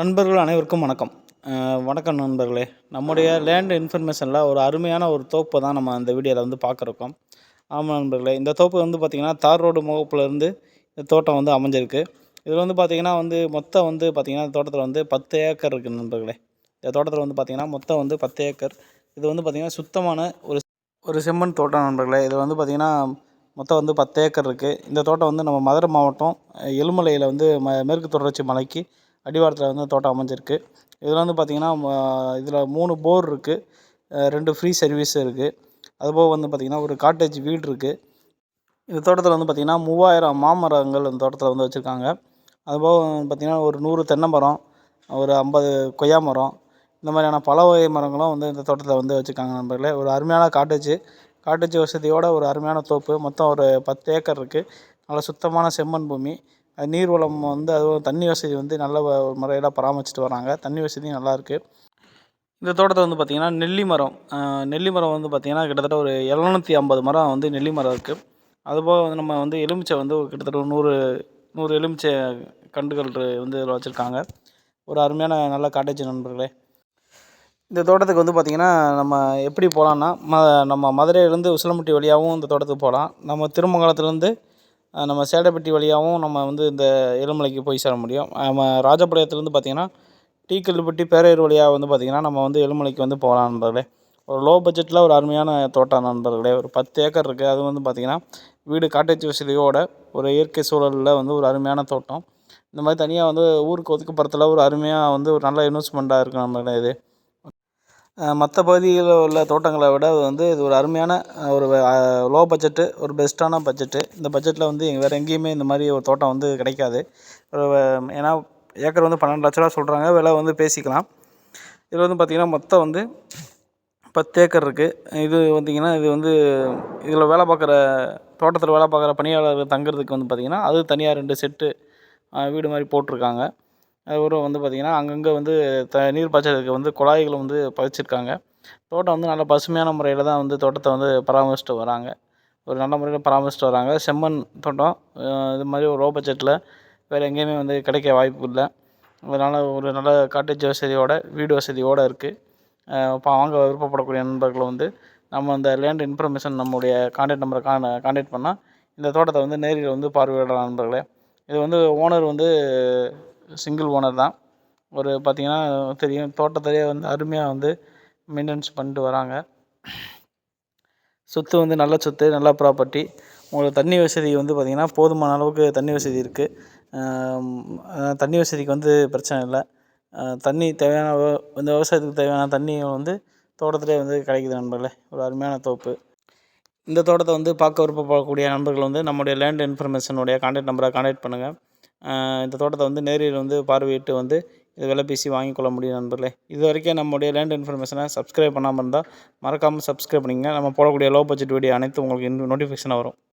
நண்பர்கள் அனைவருக்கும் வணக்கம். வணக்கம் நண்பர்களே. நம்முடைய லேண்ட் இன்ஃபர்மேஷனில் ஒரு அருமையான ஒரு தோப்பை தான் நம்ம அந்த வீடியோவில் வந்து பார்க்குறோம். ஆமாம் நண்பர்களே இந்த தோப்பு வந்து பார்த்திங்கன்னா தார் ரோடு முகப்புலேருந்து இந்த தோட்டம் வந்து அமைஞ்சிருக்கு. இதில் வந்து பார்த்திங்கன்னா வந்து மொத்தம் வந்து பார்த்திங்கன்னா இந்த தோட்டத்தில் வந்து பத்து ஏக்கர் இருக்குது நண்பர்களே. இந்த தோட்டத்தில் வந்து பார்த்திங்கன்னா மொத்தம் வந்து பத்து ஏக்கர். இது வந்து பார்த்திங்கன்னா சுத்தமான ஒரு ஒரு செம்மண் தோட்டம் நண்பர்களே. இதில் வந்து பார்த்திங்கன்னா மொத்தம் வந்து பத்து ஏக்கர் இருக்குது இந்த தோட்டம் வந்து நம்ம மதுரை மாவட்டம் எலுமலையில் வந்து ம மேற்கு தொடர்ச்சி மலைக்கு அடிவாரத்தில் வந்து தோட்டம் அமைஞ்சிருக்கு. இதில் வந்து பார்த்திங்கன்னா இதில் மூணு போர் இருக்குது ரெண்டு ஃப்ரீ சர்வீஸ் இருக்குது அதுபோக வந்து பார்த்திங்கன்னா ஒரு காட்டேஜ் வீடு இருக்குது இந்த தோட்டத்தில் வந்து பார்த்திங்கன்னா மூவாயிரம் மாமரங்கள் இந்த தோட்டத்தில் வந்து வச்சுருக்காங்க. அதுபோக வந்து பார்த்திங்கன்னா ஒரு நூறு தென்னை மரம் ஒரு ஐம்பது கொய்யா மரம். இந்த மாதிரியான பல வகை மரங்களும் வந்து இந்த தோட்டத்தில் வந்து வச்சுருக்காங்க நண்பர்களே. ஒரு அருமையான காட்டேஜ் காட்டேஜ் வசதியோட ஒரு அருமையான தோப்பு. மொத்தம் ஒரு பத்து ஏக்கர் இருக்குது நல்ல சுத்தமான செம்மண் பூமி. அது நீர்வளம் வந்து அதுவும் தண்ணி வசதி வந்து நல்ல முறையில் பராமரிச்சுட்டு வராங்க. தண்ணி வசதியும் நல்லாயிருக்கு இந்த தோட்டத்தில் வந்து பார்த்திங்கன்னா நெல்லி மரம் நெல்லி மரம் வந்து பார்த்திங்கன்னா கிட்டத்தட்ட ஒரு எழுநூற்றி ஐம்பது மரம் வந்து நெல்லி மரம் இருக்குது அதுபோக வந்து நம்ம வந்து எலுமிச்சை வந்து கிட்டத்தட்ட ஒரு நூறு நூறு எலுமிச்சை கண்டுகள் வந்து இதில் வச்சுருக்காங்க. ஒரு அருமையான நல்ல காட்டேஜ் நண்பர்களே. இந்த தோட்டத்துக்கு வந்து பார்த்திங்கன்னா நம்ம எப்படி போகலான்னா ம நம்ம மதுரையிலேருந்து உசிலம்பட்டி வழியாகவும் இந்த தோட்டத்துக்கு போகலாம் நம்ம திருமங்கலத்துலேருந்து நம்ம சேடப்பட்டி வழியாகவும் நம்ம வந்து இந்த எலுமலைக்கு போய் சேர முடியும். நம்ம ராஜபாளையத்துலேருந்து பார்த்திங்கன்னா டீக்கல்லுப்பட்டி பேரையூர் வழியாக வந்து பார்த்திங்கன்னா நம்ம வந்து எலுமலைக்கு வந்து போகலாம் நண்பர்களே. ஒரு லோ பட்ஜெட்டில் ஒரு அருமையான தோட்டம் நண்பர்களே. ஒரு பத்து ஏக்கர் இருக்குது அது வந்து பார்த்திங்கன்னா வீடு காட்டேஜ் வசதியோட ஒரு இயற்கை சூழலில் வந்து ஒரு அருமையான தோட்டம். இந்த மாதிரி தனியாக வந்து ஊருக்கு ஒதுக்குப்புறத்தில் ஒரு அருமையாக வந்து ஒரு நல்ல இன்வெஸ்ட்மெண்ட்டாக இருக்குது நம்மளோட இது. மற்ற பகுதிகளில் உள்ள தோட்டங்களை விட அது வந்து இது ஒரு அருமையான ஒரு லோ பட்ஜெட்டு ஒரு பெஸ்ட்டான பட்ஜெட்டு இந்த பட்ஜெட்டில் வந்து வேறு எங்கேயுமே இந்த மாதிரி ஒரு தோட்டம் வந்து கிடைக்காது. ஒரு ஏன்னா ஏக்கர் வந்து பன்னெண்டு லட்ச ரூபா சொல்கிறாங்க விலை வந்து பேசிக்கலாம். இதில் வந்து பார்த்திங்கன்னா மொத்தம் வந்து பத்து ஏக்கர் இருக்குது இது பார்த்திங்கன்னா இது வந்து இதில் வேலை பார்க்குற தோட்டத்தில் வேலை பார்க்குற பணியாளர்கள் தங்குறதுக்கு வந்து பார்த்திங்கன்னா அது தனியாக ரெண்டு செட்டு வீடு மாதிரி போட்டிருக்காங்க. அதுக்கப்புறம் வந்து பார்த்திங்கன்னா அங்கங்கே வந்து த நீர் பாய்ச்சறதுக்கு வந்து குழாய்களை வந்து பதிச்சிருக்காங்க. தோட்டம் வந்து நல்ல பசுமையான முறையில் தான் வந்து தோட்டத்தை வந்து பராமரிச்சுட்டு வராங்க. ஒரு நல்ல முறையில் பராமரிச்சுட்டு வராங்க. செம்மண் தோட்டம் இது மாதிரி ஒரு லோ பட்ஜெட்டில் வேறு எங்கேயுமே வந்து கிடைக்க வாய்ப்பு இல்லை. அதனால் ஒரு நல்ல காட்டேஜ் வசதியோட வீடு வசதியோடு இருக்குது இப்போ வாங்க விருப்பப்படக்கூடிய நண்பர்களை வந்து நம்ம அந்த லேண்ட் இன்ஃபர்மேஷன் நம்முடைய கான்டாக்ட் நம்பரை கான கான்டாக்ட் பண்ணால் இந்த தோட்டத்தை வந்து நேரில் வந்து பார்வையிடலாம் நண்பர்களே. இது வந்து ஓனர் வந்து சிங்கிள் ஓனர் தான். ஒரு பார்த்திங்கன்னா தெரியும் தோட்டத்திலேயே வந்து அருமையாக வந்து மெயின்டெனன்ஸ் பண்ணிட்டு வராங்க. சொத்து வந்து நல்ல சொத்து நல்ல ப்ராப்பர்ட்டி உங்களுக்கு தண்ணி வசதி வந்து பார்த்திங்கன்னா போதுமான அளவுக்கு தண்ணி வசதி இருக்குது தண்ணி வசதிக்கு வந்து பிரச்சனை இல்லை. தண்ணி தேவையான இந்த விவசாயத்துக்கு தேவையான தண்ணி வந்து தோட்டத்திலே வந்து கிடைக்குது நண்பர்களே. ஒரு அருமையான தோப்பு. இந்த தோட்டத்தை வந்து பார்க்க விருப்பப்படக்கூடிய நண்பர்கள் வந்து நம்முடைய லேண்ட் இன்ஃபர்மேஷனுடைய கான்டாக்ட் நம்பரை கான்டாக்ட் பண்ணுங்கள் இந்த தோட்டத்தை வந்து நேரில் வந்து பார்வையிட்டு வந்து இது விலை பேசி வாங்கிக்கொள்ள முடியும் நண்பர்களே. இது வரைக்கும் நம்முடைய லேண்ட் இன்ஃபர்மேஷனை சப்ஸ்கிரைப் பண்ணாமல் இருந்தால் மறக்காமல் சப்ஸ்கிரைப் பண்ணிங்க நம்ம போடக்கூடிய லோ பட்ஜெட் வீடியோ அனைத்து உங்களுக்கு நோட்டிஃபிகேஷனாக வரும்.